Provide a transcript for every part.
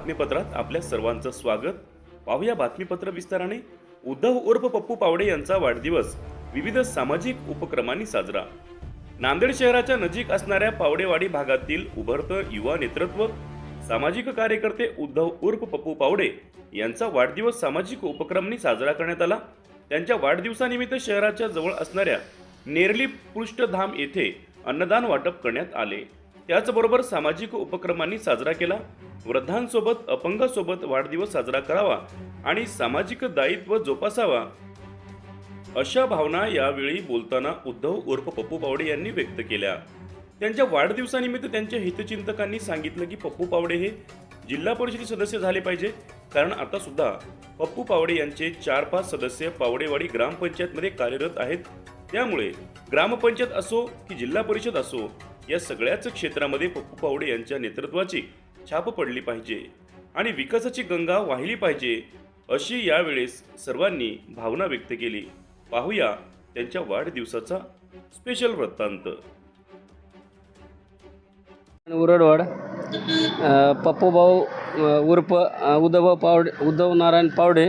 बातमीपत्रात आपल्या सर्वांचं स्वागत. पाहूया बातमीपत्र विस्ताराने. उद्धव उर्फ पप्पू पावडे यांचा वाढदिवस. विविध सामाजिक उपक्रमांनी साजरा. नांदेड शहराच्या नजीक असणाऱ्या पावडेवाडी भागातील उभरतं युवा नेतृत्व. सामाजिक कार्यकर्ते उद्धव उर्फ पप्पू पावडे यांचा वाढदिवस सामाजिक उपक्रमांनी साजरा करण्यात आला. त्यांच्या वाढदिवसानिमित्त शहराच्या जवळ असणाऱ्या नेरली पृष्ठधाम येथे अन्नदान वाटप करण्यात आले. त्याचबरोबर सामाजिक उपक्रमांनी साजरा केला. वृद्धांसोबत अपंगासोबत वाढदिवस साजरा करावा आणि सामाजिक दायित्व जोपासावा. अशा भावना यावेळी बोलताना उद्धव उर्फ पप्पू पावडे यांनी व्यक्त केल्या. त्यांच्या वाढदिवसानिमित्त त्यांच्या हितचिंतकांनी सांगितलं की पप्पू पावडे हे जिल्हा परिषद सदस्य झाले पाहिजे. कारण आता सुद्धा पप्पू पावडे यांचे चार पाच सदस्य पावडेवाडी ग्रामपंचायतमध्ये कार्यरत आहेत. त्यामुळे ग्रामपंचायत असो की जिल्हा परिषद असो या सगळ्याच क्षेत्रामध्ये पप्पू पावडे यांच्या नेतृत्वाची छाप पडली पाहिजे आणि विकासाची गंगा वाहिली पाहिजे अशी यावेळेस सर्वांनी भावना व्यक्त केली. पाहूया त्यांच्या वाढदिवसाचा स्पेशल वृत्तांत. उरडवाड अ, पप्पूभाऊ उर्फ उद्धवभाऊ पावडे उद्धव नारायण पावडे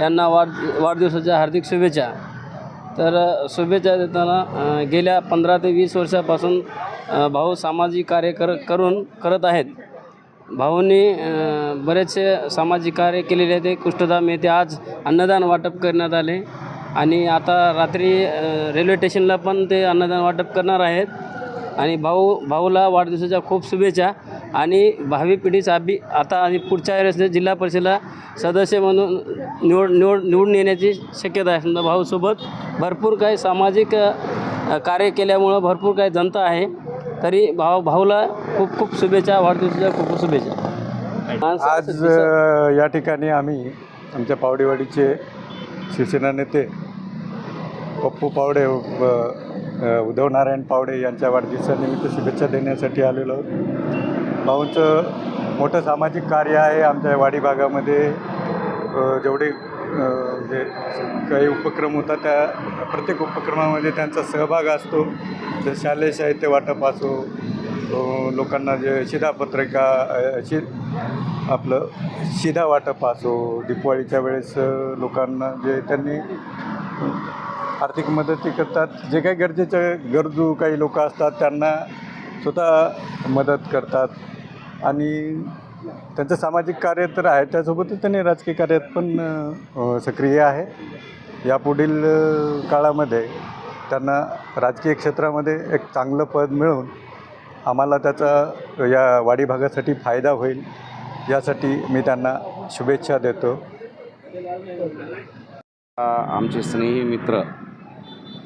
यांना वाढ वाढदिवसाच्या हार्दिक शुभेच्छा. तर शुभेच्छा देताना गेल्या पंधरा ते वीस वर्षापासून भाऊ सामाजिक कार्य कर करून करत आहेत. भाऊंनी बरेचसे सामाजिक कार्य केलेले आहे ते कुष्ठधाम येथे आज अन्नदान वाटप करण्यात आले. आणि आता रात्री रेल्वे स्टेशनला पण ते अन्नदान वाटप करणार आहेत. आणि भाऊ भाऊला वाढदिवसाच्या खूप शुभेच्छा. आणि भावी पिढीचा बी आता आणि पुढच्या वेळेस जिल्हा परिषदेला सदस्य म्हणून निवड निवड निवडून येण्याची शक्यता आहे. समजा भाऊसोबत भरपूर काही सामाजिक कार्य केल्यामुळं भरपूर काही जनता आहे. तरी भाऊ भाऊला खूप खूप शुभेच्छा वाढदिवसाच्या खूप खूप शुभेच्छा आज या ठिकाणी आम्ही आमच्या पावडेवाडीचे शिवसेना नेते पप्पू पावडे उद्धव नारायण पावडे यांच्या वाढदिवसानिमित्त शुभेच्छा देण्यासाठी आलेलो आहोत. भाऊंचं मोठं सामाजिक कार्य आहे आमच्या वाडी भागामध्ये. जेवढे जे काही उपक्रम होतात त्या प्रत्येक उपक्रमामध्ये त्यांचा सहभाग असतो. तर शालेय साहित्य वाटप असो लोकांना जे शिधापत्रिका शि आपलं शिधा वाटप असो दिपवाळीच्या वेळेस लोकांना जे त्यांनी आर्थिक मदती करतात. जे काही गरजेचे गरजू काही लोक असतात त्यांना स्वतः मदत करतात. आणि त्यांचं सामाजिक कार्य तर आहे त्यासोबतच त्यांनी राजकीय कार्यात पण सक्रिय आहे. यापुढील काळामध्ये त्यांना राजकीय क्षेत्रामध्ये एक चांगलं पद मिळून आम्हाला त्याचा या वाडी भागासाठी फायदा होईल यासाठी मी त्यांना शुभेच्छा देतो. आमचे स्नेही मित्र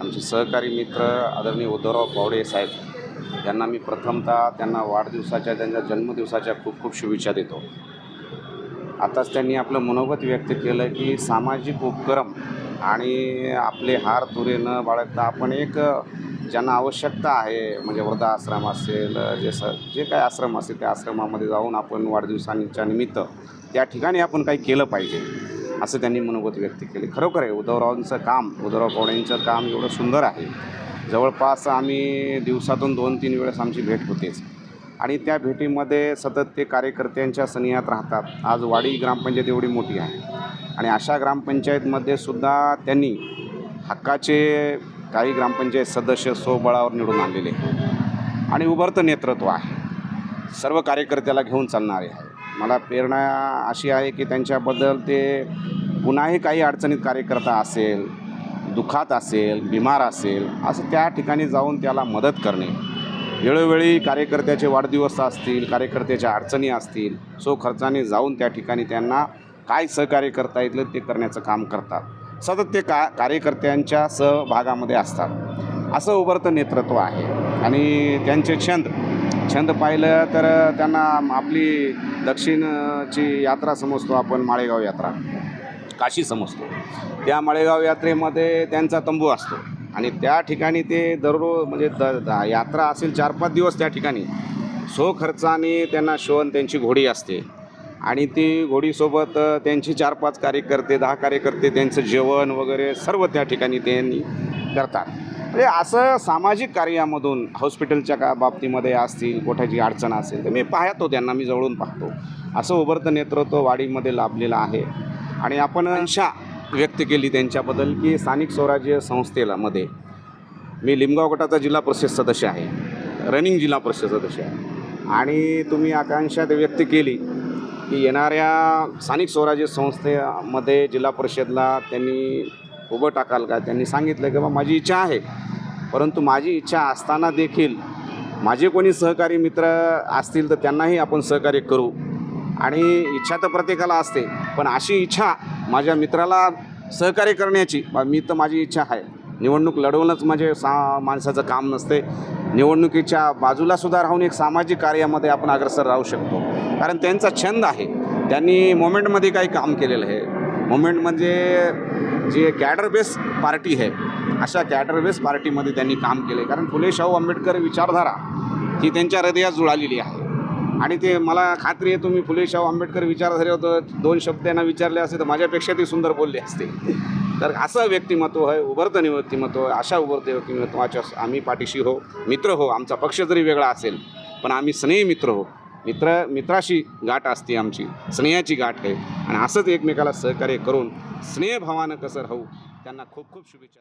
आमचे सहकारी मित्र आदरणीय उद्धवराव पावडे साहेब त्यांना मी प्रथमतः त्यांना वाढदिवसाच्या त्यांच्या जन्मदिवसाच्या खूप खूप शुभेच्छा देतो. आताच त्यांनी आपलं मनोगत व्यक्त केलं की सामाजिक उपक्रम आणि आपले हार तुरे न बाळगता आपण एक ज्यांना आवश्यकता आहे म्हणजे वृद्धाश्रम असेल जे स जे काय आश्रम असेल त्या आश्रमामध्ये जाऊन आपण वाढदिवसांच्या निमित्त त्या ठिकाणी आपण काही केलं पाहिजे असं त्यांनी मनोगत व्यक्त केले. खरोखर आहे उद्धवरावांचं काम उद्धवराव पावडेंचं काम एवढं सुंदर आहे. जवळपास आम्ही दिवसातून दोन तीन वेळेस आमची भेट होतेच. आणि त्या भेटीमध्ये सतत ते कार्यकर्त्यांच्या सनिहात राहतात. आज वाडी ग्रामपंचायत एवढी मोठी आहे. आणि अशा ग्रामपंचायतमध्ये सुद्धा त्यांनी हक्काचे काही ग्रामपंचायत सदस्य स्वबळावर निवडून आणलेले आणि उभरतं नेतृत्व आहे. सर्व कार्यकर्त्याला घेऊन चालणारे आहे मला प्रेरणा अशी आहे की त्यांच्याबद्दल ते पुन्हाही काही अडचणीत कार्यकर्ता असेल दुखात असेल बिमार असेल असं त्या ठिकाणी जाऊन त्याला मदत करणे. वेळोवेळी कार्यकर्त्याचे वाढदिवस असतील कार्यकर्त्याच्या अडचणी असतील सो खर्चाने जाऊन त्या ठिकाणी त्यांना काय सहकार्य करता येईल ते करण्याचं काम करतात. सतत ते का कार्यकर्त्यांच्या सहभागामध्ये असतात. असं उभरतं नेतृत्व आहे. आणि त्यांचे छंद छंद पाहिलं तर त्यांना आपली दक्षिणची यात्रा समजतो आपण माळेगाव यात्रा. काशी समजतो. त्या माळेगाव यात्रेमध्ये त्यांचा तंबू असतो. आणि त्या ठिकाणी ते दररोज म्हणजे द यात्रा असेल चार पाच दिवस त्या ठिकाणी. सो खर्चाने त्यांना शोन त्यांची घोडी असते. आणि ती घोडीसोबत त्यांची चार पाच कार्यकर्ते दहा कार्यकर्ते त्यांचं जेवण वगैरे सर्व त्या ठिकाणी त्यांनी करतात. म्हणजे असं सामाजिक कार्यामधून हॉस्पिटलच्या का बाबतीमध्ये असतील कोठाची अडचण असेल तर मी पाहतो त्यांना मी जवळून पाहतो. असं उभरतं नेतृत्व वाडीमध्ये लाभलेलं आहे. आणि आपण आशा व्यक्त केली त्यांच्याबद्दल की स्थानिक स्वराज्य संस्थेला मध्ये मी लिमगाव गटाचा जिल्हा परिषद सदस्य आहे रनिंग जिल्हा परिषद सदस्य आहे. आणि तुम्ही आकांक्षा व्यक्त केली की येणाऱ्या स्थानिक स्वराज्य संस्थेमध्ये जिल्हा परिषदला त्यांनी उभं टाकाल का? त्यांनी सांगितलं की बा माझी इच्छा आहे. परंतु माझी इच्छा असताना देखील माझे कोणी सहकारी मित्र असतील तर त्यांनाही आपण सहकार्य करू. आणि इच्छा तर प्रत्येकाला असते पण अशी इच्छा माझ्या मित्राला सहकार्य करण्याची बा मी तर माझी इच्छा आहे. निवडणूक लढवणंच म्हणजे सा माणसाचं काम नसते. निवडणुकीच्या बाजूला सुद्धा राहून एक सामाजिक कार्यामध्ये आपण अग्रसर राहू शकतो. कारण त्यांचा छंद आहे. त्यांनी मोमेंटमध्ये काही काम केलेलं आहे. मोमेंट म्हणजे जे कॅडर बेस पार्टी आहे अशा कॅडर बेस पार्टीमध्ये त्यांनी काम केले कारण फुले शाहू आंबेडकर विचारधारा ही त्यांच्या हृदयात जुळालेली आहे. आणि ते मला खात्री आहे तुम्ही फुले शाहू आंबेडकर होतं दोन शब्द यांना विचारले असते तर माझ्यापेक्षा ते सुंदर बोलले असते. तर असं व्यक्तिमत्व आहे उभरतं व्यक्तिमत्व आहे अशा उभरते व्यक्तिमत्वाच्या आम्ही पाठीशी हो मित्र हो आमचा पक्ष जरी वेगळा असेल पण आम्ही स्नेही मित्र हो. मित्र मित्राशी गाठ असते आमची स्नेहाची गाठ आहे. आणि असंच एकमेकाला सहकार्य करून स्नेहभावानं कसं राहू त्यांना खूप खूप शुभेच्छा.